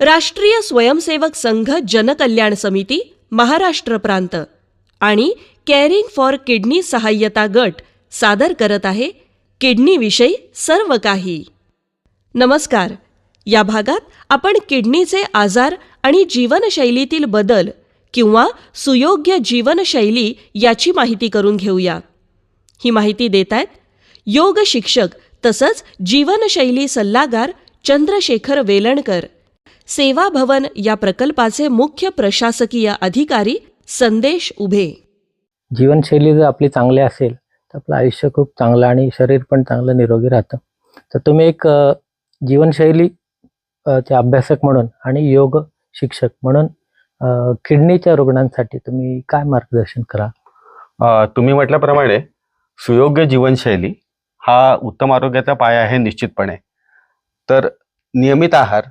राष्ट्रीय स्वयंसेवक संघ जनकल्याण समिती महाराष्ट्र प्रांत आणि केअरिंग फॉर किडनी सहाय्यता गट सादर करत आहे किडनीविषयी सर्व काही. नमस्कार. या भागात आपण किडनीचे आजार आणि जीवनशैलीतील बदल किंवा सुयोग्य जीवनशैली याची माहिती करून घेऊया. ही माहिती देत आहेत योग शिक्षक तसंच जीवनशैली सल्लागार चंद्रशेखर वेलणकर. सेवा भवन या प्रकल्पाचे मुख्य प्रशासकीय अधिकारी संदेश उभे. जीवनशैली जर आपली चांगली असेल तर आपलं आयुष्य खूप चांगलं आणि शरीर पण चांगलं निरोगी राहतं. तर तुम्ही एक जीवनशैली चे अभ्यासक म्हणून आणि योग शिक्षक म्हणून किडनीच्या रुग्णांसाठी तुम्ही काय मार्गदर्शन करा तुम्ही म्हटल्याप्रमाणे सुयोग्य जीवनशैली हा उत्तम आरोग्याचा पाया आहे निश्चितपणे. तर नियमित आहार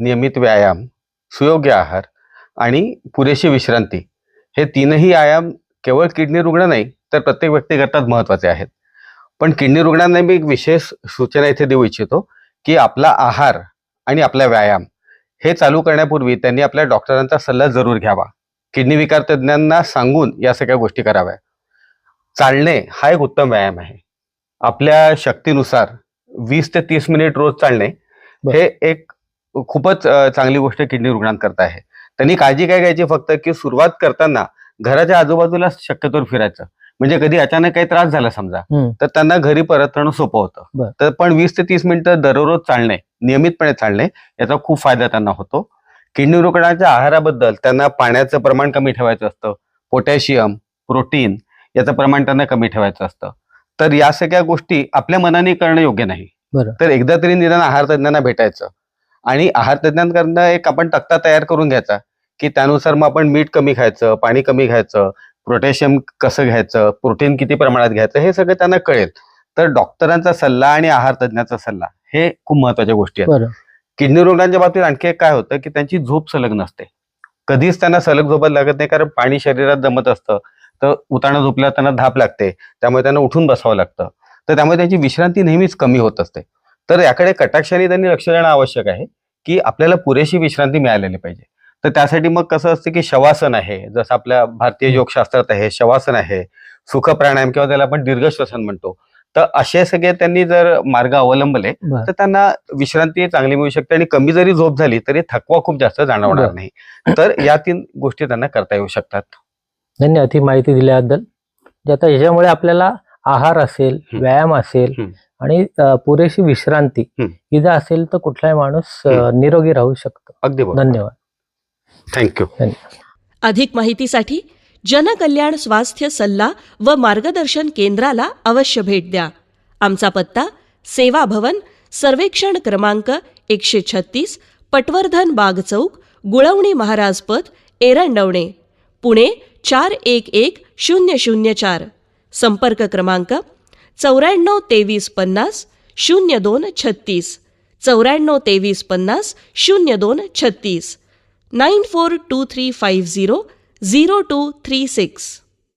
नियमित व्यायाम सुयोग्य आहार आणि पुरेशी विश्रांती हे तीनही आयाम केवळ किडनी रुग्ण नाही तर प्रत्येक व्यक्तीकरताच महत्त्वाचे आहेत. पण किडनी रुग्णांना मी एक विशेष सूचना इथे देऊ इच्छितो की आपला आहार आणि आपला व्यायाम हे चालू करण्यापूर्वी त्यांनी आपल्या डॉक्टरांचा सल्ला जरूर घ्यावा. किडनी विकार तज्ज्ञांना सांगून या सगळ्या गोष्टी कराव्या. चालणे हा एक उत्तम व्यायाम आहे. आपल्या शक्तीनुसार वीस ते तीस मिनिट रोज चालणे. हे एक खूपच चांगली गोष्ट किडनी रुग्णांकरता आहे. त्यांनी काळजी काय घ्यायची फक्त की सुरुवात करताना घराच्या आजूबाजूला शक्यतोवर फिरायचं. म्हणजे कधी अचानक काही त्रास झाला समजा. तर त्यांना घरी परतणं सोपं. होतं. तर पण वीस ते तीस मिनिटं दररोज चालणे नियमितपणे चालणे याचा खूप फायदा त्यांना होतो. किडनी रुग्णाच्या आहाराबद्दल त्यांना पाण्याचं प्रमाण कमी ठेवायचं असतं. पोटॅशियम प्रोटीन याचं प्रमाण त्यांना कमी ठेवायचं असतं. तर या सगळ्या गोष्टी आपल्या मनाने करणं योग्य नाही. तर एकदा तरी निदान आहार तज्ज्ञांना भेटायचं. आणि आहार तज्ज्ञांकडनं एक आपण तक्ता तयार करून घ्यायचा की त्यानुसार मग आपण मीठ कमी खायचं पाणी कमी खायचं पोटॅशियम कसं घ्यायचं प्रोटीन किती प्रमाणात घ्यायचं हे सगळं त्यांना कळेल. तर डॉक्टरांचा सल्ला आणि आहार तज्ज्ञाचा सल्ला हे खूप महत्त्वाच्या गोष्टी आहेत. किडनी रुग्णांच्या बाबतीत आणखी एक काय होतं की त्यांची झोप सलग नसते. कधीच त्यांना सलग झोपत लागत नाही कारण पाणी शरीरात जमत असतं. तर उताणं झोपल्यावर त्यांना धाप लागते त्यामुळे त्यांना उठून बसावं लागतं. तर त्यामुळे त्यांची विश्रांती नेहमीच कमी होत असते. तर याकडे कटाक्षाने त्यांनी लक्ष देणं आवश्यक आहे की आपल्याला पुरेशी विश्रांती मिळालेली पाहिजे. तर त्यासाठी मग कसं असतं की शवासन आहे जसं आपल्या भारतीय योगशास्त्रात आहे शवासन आहे सुख प्राणायाम किंवा त्याला आपण दीर्घ श्वसन म्हणतो. तर असे सगळे त्यांनी जर मार्ग अवलंबले तर त्यांना विश्रांती चांगली मिळू शकते आणि कमी जरी झोप झाली तरी थकवा खूप जास्त जाणवणार. नाही. तर या तीन गोष्टी त्यांना करता येऊ शकतात. धन्यवाद ही माहिती दिल्याबद्दल. आता ह्याच्यामुळे आपल्याला आहार असेल. व्यायाम असेल. आणि पुरेशी विश्रांती. ही. जर असेल तर कुठलाही माणूस. निरोगी राहू शकतो. अगदी बरोबर. धन्यवाद. थँक्यू अधिक माहितीसाठी जनकल्याण स्वास्थ्य सल्ला व मार्गदर्शन केंद्राला अवश्य भेट द्या. आमचा पत्ता सेवा भवन सर्वेक्षण क्रमांक एकशे छत्तीस पटवर्धन बाग चौक गुळवणी महाराज पथ एरंडवणे पुणे चार एक एक शून्य शून्य चार. संपर्क क्रमांक चौऱ्याण्णव तेवीस पन्नास शून्य दोन छत्तीस. चौऱ्याण्णव तेवीस पन्नास शून्य दोन छत्तीस. Nine four two three five zero zero two three six.